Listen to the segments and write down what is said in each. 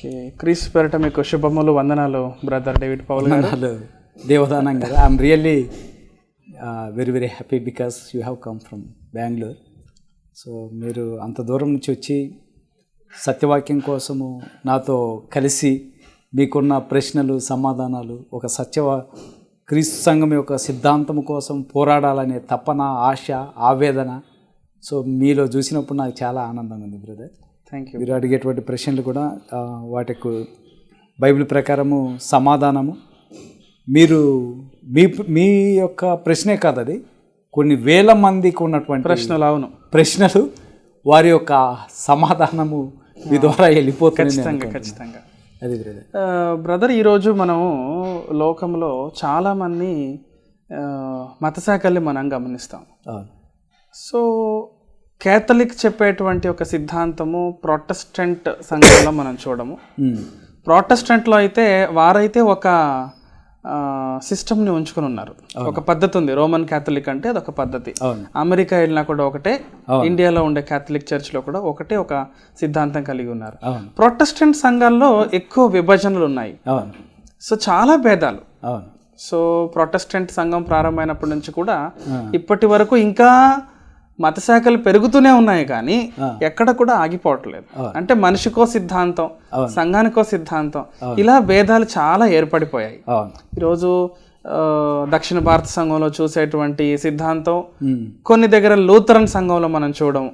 Okay. క్రీస్ పేరట మీకు శుభములు వందనాలు బ్రదర్ డేవిడ్ పౌల్ వందనాలు. దేవదానం గారు I'm really very very happy because you have come from Bengaluru so మీరు అంత దూరం నుంచి వచ్చి సత్యవాక్యం కోసము నాతో కలిసి మీకున్న ప్రశ్నలు సమాధానాలు ఒక సత్యవా క్రీస్తు సంఘం యొక్క సిద్ధాంతం కోసం పోరాడాలనే తపన ఆశ ఆవేదన. సో మీలో చూసినప్పుడు నాకు చాలా ఆనందంగా ఉంది బ్రదర్ థ్యాంక్ యూ మీరు అడిగేటువంటి ప్రశ్నలు కూడా వాటికి బైబిల్ ప్రకారము సమాధానము. మీరు మీ మీ యొక్క ప్రశ్నే కాదు అది. కొన్ని వేల మందికి ఉన్నటువంటి ప్రశ్నలు అవును. ప్రశ్నలు వారి యొక్క సమాధానము మీ ద్వారా వెళ్ళిపోతుంది ఖచ్చితంగా ఖచ్చితంగా. అది బ్రదర్. ఈరోజు మనము లోకంలో చాలామంది మత శాఖల్ని మనం గమనిస్తాం. సో కేథలిక్ చెప్పేటువంటి ఒక సిద్ధాంతము ప్రొటెస్టెంట్ సంఘంలో మనం చూడము. ఉమ్. ప్రొటెస్టెంట్లో అయితే వారైతే ఒక సిస్టమ్ని ఉంచుకుని ఉన్నారు. ఒక పద్ధతి ఉంది. రోమన్ క్యాథలిక్ అంటే అదొక పద్ధతి. అమెరికా వెళ్ళినా కూడా ఒకటే ఇండియాలో ఉండే క్యాథలిక్ చర్చ్లో కూడా ఒకటే ఒక సిద్ధాంతం కలిగి ఉన్నారు. ప్రొటెస్టెంట్ సంఘాల్లో ఎక్కువ విభజనలు ఉన్నాయి. సో చాలా భేదాలు. సో ప్రొటెస్టెంట్ సంఘం ప్రారంభమైనప్పటి నుంచి కూడా ఇప్పటి వరకు ఇంకా మత శాఖలు పెరుగుతూనే ఉన్నాయి కానీ ఎక్కడ కూడా ఆగిపోవట్లేదు. అంటే మనిషికో సిద్ధాంతం సంఘానికో సిద్ధాంతం ఇలా భేదాలు చాలా ఏర్పడిపోయాయి. ఈరోజు దక్షిణ భారత సంఘంలో చూసేటువంటి సిద్ధాంతం. కొన్ని దగ్గర లూథరన్ సంఘంలో మనం చూడడం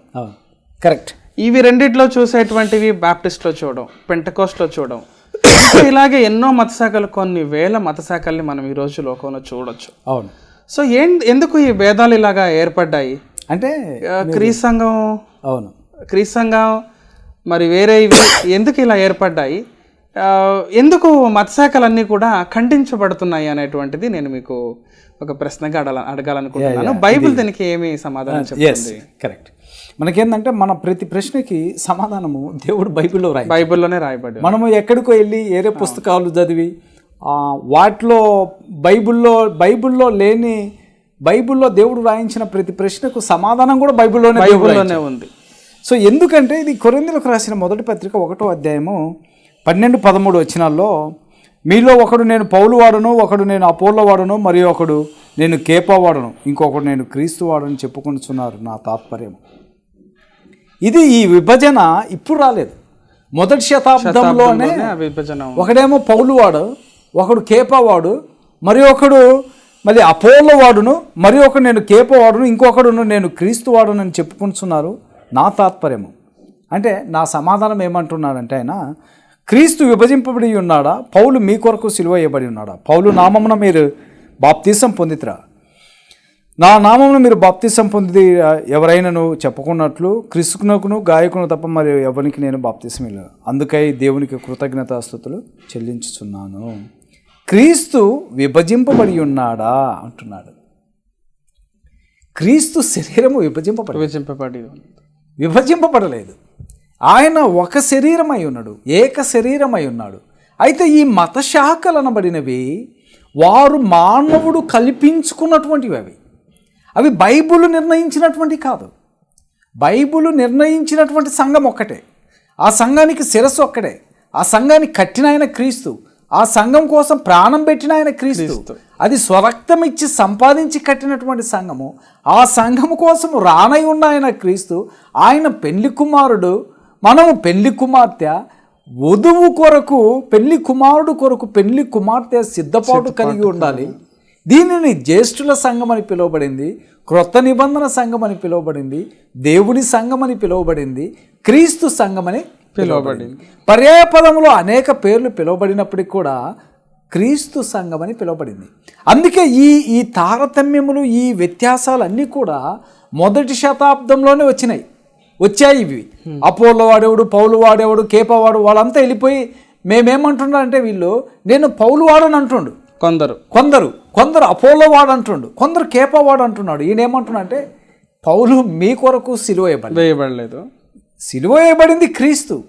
కరెక్ట్. ఇవి రెండిట్లో చూసేటువంటివి బాప్టిస్ట్లో చూడడం పెంటకోస్ట్లో చూడడం. ఇలాగే ఎన్నో మత శాఖలు కొన్ని వేల మత శాఖల్ని మనం ఈ రోజు లోకంలో చూడొచ్చు. అవును. సో ఏం ఎందుకు ఈ భేదాలు ఇలాగా ఏర్పడ్డాయి? అంటే క్రీస్ సంఘం. అవును. క్రీస్ సంఘం మరి వేరే ఇవి ఎందుకు ఇలా ఏర్పడ్డాయి? ఎందుకు మత శాఖలన్నీ కూడా ఖండించబడుతున్నాయి అనేటువంటిది నేను మీకు ఒక ప్రశ్నగా అడగ అడగాలనుకుంటున్నాను. బైబిల్ దీనికి ఏమి సమాధానం చెప్తుంది కరెక్ట్ మనకేందంటే మన ప్రతి ప్రశ్నకి సమాధానము దేవుడు బైబిల్లో రాయి బైబిల్లోనే రాయబడి మనము ఎక్కడికో వెళ్ళి ఏరే పుస్తకాలు చదివి వాటిలో బైబిల్లో బైబిల్లో లేని బైబిల్లో దేవుడు రాయించిన ప్రతి ప్రశ్నకు సమాధానం కూడా బైబిల్లోనే బైబిల్లోనే ఉంది. సో ఎందుకంటే ఇది కొరిందులకు రాసిన మొదటి పత్రిక ఒకటో అధ్యాయము పన్నెండు పదమూడు వచ్చినాల్లో మీలో ఒకడు నేను పౌలు వాడును ఒకడు నేను అపోలో వాడును మరియు ఒకడు నేను కేపా వాడును ఇంకొకడు నేను క్రీస్తు వాడును చెప్పుకుంటున్నారు నా తాత్పర్యం. ఇది ఈ విభజన ఇప్పుడు రాలేదు. మొదటి శతాబ్దంలోనే విభజన. ఒకడేమో పౌలు వాడు ఒకడు కేపా వాడు మరి ఒకడు మళ్ళీ అపోలో వాడును మరి ఒకడు నేను కేప వాడును ఇంకొకడును నేను క్రీస్తు వాడును అని చెప్పుకుంటున్నారు నా తాత్పర్యము. అంటే నా సమాధానం ఏమంటున్నాడంటే ఆయన క్రీస్తు విభజింపబడి ఉన్నాడా? పౌలు మీ కొరకు సిలువ వేయబడి ఉన్నాడా? పౌలు నామమున మీరు బాప్తీసం పొందితిరా? నా నామమును మీరు బాప్తీసం పొంది ఎవరైనాను చెప్పుకున్నట్లు క్రిసుకునకును గాయకును తప్ప మరి ఎవరికి నేను బాప్తీసం ఇవ్వలేదు అందుకై దేవునికి కృతజ్ఞతాస్థుతులు చెల్లించుచున్నాను. క్రీస్తు విభజింపబడి ఉన్నాడా? అంటున్నాడు. క్రీస్తు శరీరము విభజింపబడి విభజింపబడి. విభజింపబడలేదు. ఆయన ఒక శరీరమై ఉన్నాడు ఏక శరీరమై ఉన్నాడు. అయితే ఈ మత శాఖలు అనబడినవి వారు మానవుడు కల్పించుకున్నటువంటివి అవి. అవి బైబుల్ నిర్ణయించినటువంటి కాదు. బైబుల్ నిర్ణయించినటువంటి సంఘం ఒక్కటే. ఆ సంఘానికి శిరస్సు ఒక్కడే. ఆ సంఘాన్ని కట్టిన ఆయన క్రీస్తు. ఆ సంఘం కోసం ప్రాణం పెట్టిన ఆయన క్రీస్తు. అది స్వరక్తం ఇచ్చి సంపాదించి కట్టినటువంటి సంఘము. ఆ సంఘము కోసం రానై ఉన్న ఆయన క్రీస్తు ఆయన పెళ్ళి కుమారుడు మనము పెళ్ళి కుమార్తె వధువు కొరకు పెళ్ళి కుమారుడు కొరకు పెళ్ళి కుమార్తె సిద్ధపాటు కలిగి ఉండాలి. దీనిని జ్యేష్ఠుల సంఘం అని పిలువబడింది క్రొత్త నిబంధన సంఘం అని పిలువబడింది దేవుని సంఘం అని పిలువబడింది క్రీస్తు సంఘం అని పిలువబడింది. పర్యాయ పదములో అనేక పేర్లు పిలువబడినప్పటికీ కూడా క్రీస్తు సంఘం అని పిలువబడింది. అందుకే ఈ ఈ తారతమ్యములు ఈ వ్యత్యాసాలన్నీ కూడా మొదటి శతాబ్దంలోనే వచ్చినాయి. వచ్చాయి ఇవి. అపోలో వాడేవాడు పౌలు వాడేవాడు కేపవాడు వాళ్ళంతా వెళ్ళిపోయి మేమేమంటున్నారంటే వీళ్ళు నేను పౌలు వాడని అంటుండు. కొందరు. కొందరు. కొందరు అపోలో వాడు అంటుండు. కొందరు కేపవాడు అంటున్నాడు. ఈయన ఏమంటున్నా అంటే పౌలు మీ కొరకు సిలువ వేయబడి వేయబడలేదు. సిలువ వేయబడింది క్రీస్తు.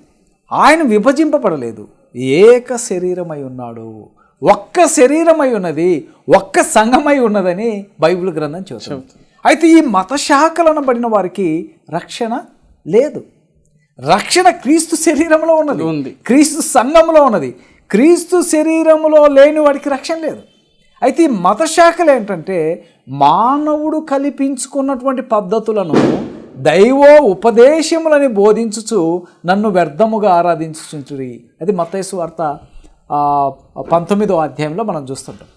ఆయన విభజింపబడలేదు. ఏక శరీరమై ఉన్నాడు. ఒక్క శరీరమై ఉన్నది ఒక్క సంఘమై ఉన్నదని బైబిల్ గ్రంథం చెబుతుంది. అయితే ఈ మత శాఖలు అనబడిన వారికి రక్షణ లేదు. రక్షణ క్రీస్తు శరీరంలో ఉన్నది. ఉంది. క్రీస్తు సంఘంలో ఉన్నది. క్రీస్తు శరీరంలో లేని వాడికి రక్షణ లేదు. అయితే ఈ మత శాఖలు ఏంటంటే మానవుడు కల్పించుకున్నటువంటి పద్ధతులను దైవ ఉపదేశములని బోధించుచు నన్ను వ్యర్థముగా ఆరాధించుచుంటురి. అది మతేసు వార్త పంతొమ్మిదో అధ్యాయంలో మనం చూస్తుంటాం.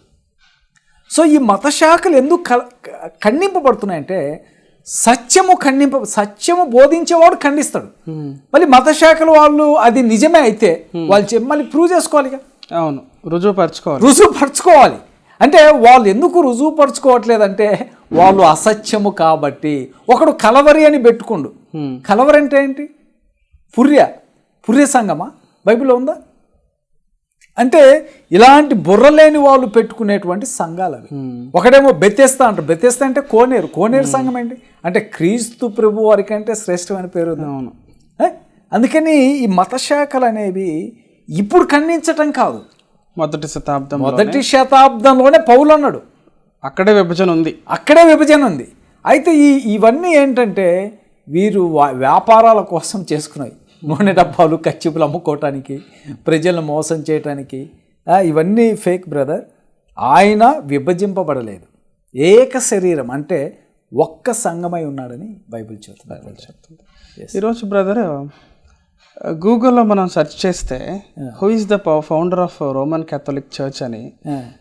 సో ఈ మత శాఖలు ఎందుకు క- ఖండింపబడుతున్నాయంటే సత్యము ఖండింప సత్యము బోధించేవాడు ఖండిస్తాడు. మళ్ళీ మత శాఖలు వాళ్ళు అది నిజమే అయితే వాళ్ళు మళ్ళీ ప్రూవ్ చేసుకోవాలి అవును రుజువు పరచుకోవాలి రుజువు పరచుకోవాలి అంటే వాళ్ళు ఎందుకు రుజువు పరచుకోవట్లేదంటే వాళ్ళు అసత్యము కాబట్టి ఒకడు కలవరి అని పెట్టుకుండు. కలవరి అంటే ఏంటి? పుర్య పుర్య సంగమా బైబిల్లో ఉందా? అంటే ఇలాంటి బుర్రలేని వాళ్ళు పెట్టుకునేటువంటి సంఘాలు అవి. ఒకడేమో బెత్తేస్తా అంటారు బెత్తేస్తా అంటే కోనేరు. కోనేరు సంఘం ఏంటి? అంటే క్రీస్తు ప్రభు వారికి అంటే శ్రేష్టమైన పేరు. అవును? అందుకని ఈ మత శాఖలు అనేవి ఇప్పుడు ఖండించటం కాదు. మొదటి శతాబ్దం మొదటి శతాబ్దంలోనే పౌలు అన్నాడు అక్కడే విభజన ఉంది. అక్కడే విభజన ఉంది. అయితే ఈ ఇవన్నీ ఏంటంటే వీరు వ్యాపారాల కోసం చేసుకున్నాయి. నూనె డబ్బాలు కచ్చిపులు అమ్ముకోవటానికి ప్రజలను మోసం చేయటానికి. ఇవన్నీ ఫేక్ బ్రదర్. ఆయన విభజింపబడలేదు. ఏక శరీరం అంటే ఒక్క సంఘమై ఉన్నాడని బైబిల్ చెప్తుంది. బైబిల్ చెప్తుంది. ఈరోజు బ్రదర్ గూగుల్లో మనం సెర్చ్ చేస్తే who is the founder of Roman Catholic church అని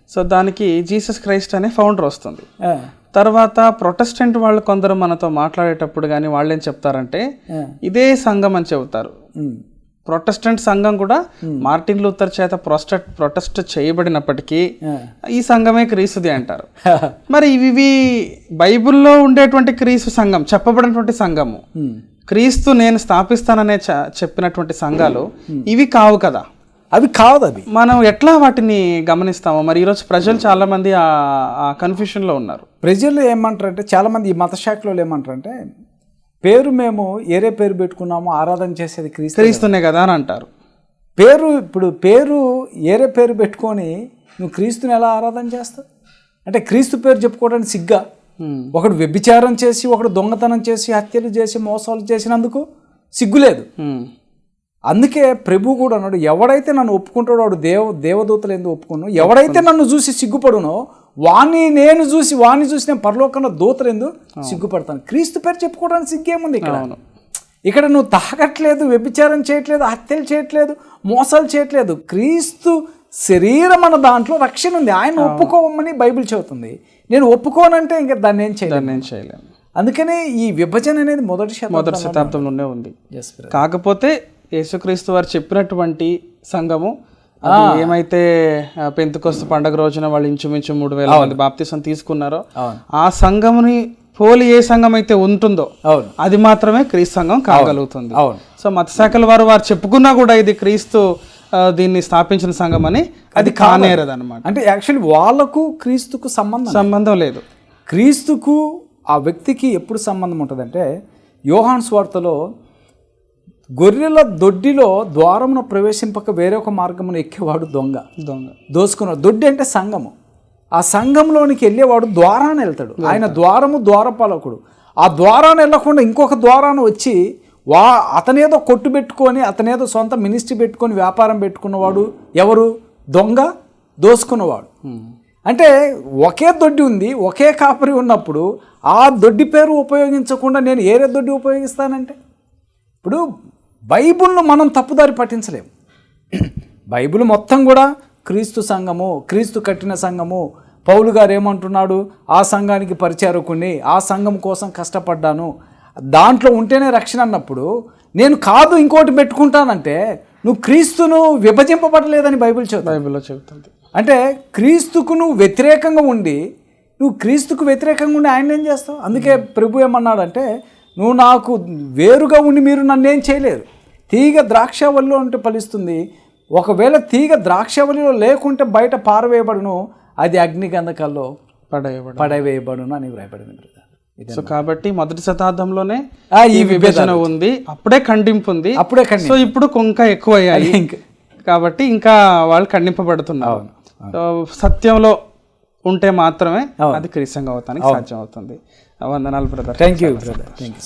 సో దానికి జీసస్ క్రైస్ట్ అనే ఫౌండర్ వస్తుంది. తర్వాత ప్రొటెస్టెంట్ వాళ్ళు కొందరు మనతో మాట్లాడేటప్పుడు కానీ వాళ్ళు ఏం చెప్తారంటే ఇదే సంఘం అని చెబుతారు. ప్రొటెస్టెంట్ సంఘం కూడా మార్టిన్ లూథర్ చేత ప్రొస్టెట్ ప్రొటెస్ట్ చేయబడినప్పటికీ ఈ సంఘమే క్రీస్తుది అంటారు. మరి ఇవి బైబిల్లో ఉండేటువంటి క్రీస్తు సంఘం చెప్పబడినటువంటి సంఘము. క్రీస్తు నేను స్థాపిస్తాననే చెప్పినటువంటి సంఘాలు ఇవి కావు కదా. అవి కాదు అవి. మనం ఎట్లా వాటిని గమనిస్తామో మరి ఈరోజు ప్రజలు చాలా మంది ఆ ఆ confusion లో ఉన్నారు. ప్రజలు ఏమంటారంటే చాలామంది ఈ మత శాఖలో ఏమంటారంటే పేరు మేము ఏరే పేరు పెట్టుకున్నాము ఆరాధన చేసేది క్రీస్తు క్రీస్తునే కదా అని అంటారు. పేరు ఇప్పుడు పేరు ఏరే పేరు పెట్టుకొని నువ్వు క్రీస్తుని ఎలా ఆరాధన చేస్తావు? అంటే క్రీస్తు పేరు చెప్పుకోవడానికి సిగ్గా. ఒకడు వ్యభిచారం చేసి ఒకడు దొంగతనం చేసి హత్యలు చేసి మోసాలు చేసినందుకు సిగ్గులేదు. అందుకే ప్రభు కూడా అన్నాడు ఎవడైతే నన్ను ఒప్పుకుంటాడో వాడు దేవ దేవదూతలు ఎందుకు ఒప్పుకున్నాను ఎవడైతే నన్ను చూసి సిగ్గుపడునో వాణ్ణి నేను చూసి వాణ్ణి చూసి నేను పరలోకంలో దూతలు ఎందుకు సిగ్గుపడతాను? క్రీస్తు పేరు చెప్పుకోవడానికి సిగ్గేముంది ఇక్కడ. ఇక్కడ నువ్వు తాగట్లేదు వ్యభిచారం చేయట్లేదు హత్యలు చేయట్లేదు మోసాలు చేయట్లేదు. క్రీస్తు శరీరం అన్న దాంట్లో రక్షణ ఉంది. ఆయన ఒప్పుకోమని బైబిల్ చెబుతుంది. నేను ఒప్పుకోనంటే ఇంకా దాన్ని ఏం చేయలేదు దాన్ని ఏం చేయలేము. అందుకనే ఈ విభజన అనేది మొదటి మొదటి శతాబ్దంలోనే ఉంది. కాకపోతే యేసుక్రీస్తు వారు చెప్పినటువంటి సంఘము అది ఏమైతే పెంతుకొస్తు పండగ రోజున వాళ్ళు ఇంచుమించు మూడు వేల మంది బాప్తిసం తీసుకున్నారో. ఆ సంఘముని పోలి ఏ సంఘం అయితే ఉంటుందో అది మాత్రమే క్రీస్తు సంఘం కాగలుగుతుంది. సో మత శాఖల వారు వారు చెప్పుకున్నా కూడా ఇది క్రీస్తు దీన్ని స్థాపించిన సంఘం అని అది కానేరదు అనమాట అంటే యాక్చువల్లీ వాళ్ళకు క్రీస్తుకు సంబంధం సంబంధం లేదు. క్రీస్తుకు ఆ వ్యక్తికి ఎప్పుడు సంబంధం ఉంటుందంటే యోహాన్ స్వార్తలో గొర్రెల దొడ్డిలో ద్వారమున ప్రవేశింపక వేరొక మార్గమును ఎక్కేవాడు దొంగ. దొంగ. దోసుకున్నాడు దొడ్డి అంటే సంఘము. ఆ సంఘంలోనికి వెళ్ళేవాడు ద్వారాన వెళ్తాడు. ఆయన ద్వారము ద్వారపాలకుడు. ఆ ద్వారాన వెళ్ళకుండా ఇంకొక ద్వారాన వచ్చి వా అతనేదో కొట్టు పెట్టుకొని అతనేదో సొంత మినిస్ట్రీ పెట్టుకొని వ్యాపారం పెట్టుకున్నవాడు ఎవరు? దొంగ దోసుకున్నవాడు. అంటే ఒకే దొడ్డి ఉంది ఒకే కాపరి ఉన్నప్పుడు ఆ దొడ్డి పేరు ఉపయోగించకుండా నేను ఏరే దొడ్డి ఉపయోగిస్తానంటే? ఇప్పుడు బైబిల్ను మనం తప్పుదారి పట్టించలేము బైబిల్ మొత్తం కూడా క్రీస్తు సంఘము క్రీస్తు కట్టిన సంఘము. పౌలు గారు ఏమంటున్నాడు? ఆ సంఘానికి పరిచారకుని ఆ సంఘం కోసం కష్టపడ్డాను. దాంట్లో ఉంటేనే రక్షణ అన్నప్పుడు నేను కాదు ఇంకోటి పెట్టుకుంటానంటే నువ్వు క్రీస్తును విభజింపబడలేదని బైబిల్ చెబుతా బైబిల్లో చెబుతుంది. అంటే క్రీస్తుకు నువ్వు వ్యతిరేకంగా ఉండి నువ్వు క్రీస్తుకు వ్యతిరేకంగా ఉండి ఆయన ఏం చేస్తావు? అందుకే ప్రభు ఏమన్నాడంటే నువ్వు నాకు వేరుగా ఉండి మీరు నన్ను ఏం చేయలేరు. తీగ ద్రాక్షవల్లిలో ఉంటే ఫలిస్తుంది. ఒకవేళ తీగ ద్రాక్షవల్లిలో లేకుంటే బయట పారవేయబడును అది అగ్నిగంధకాల్లో పడేయబడి పడవేయబడును అని వ్రాయబడింది సో కాబట్టి మొదటి శతాబ్దంలోనే ఈ విభజన ఉంది. అప్పుడే ఖండింపు ఉంది. అప్పుడే సో ఇప్పుడు ఇంకా ఎక్కువ అయ్యాయి ఇంక- కాబట్టి ఇంకా వాళ్ళు ఖండింపబడుతున్నారు. సో సత్యంలో ఉంటే మాత్రమే అది క్రీసంగా అవుతానికి సాధ్యం అవుతుంది వందనాలు brother. Thank you brother thank you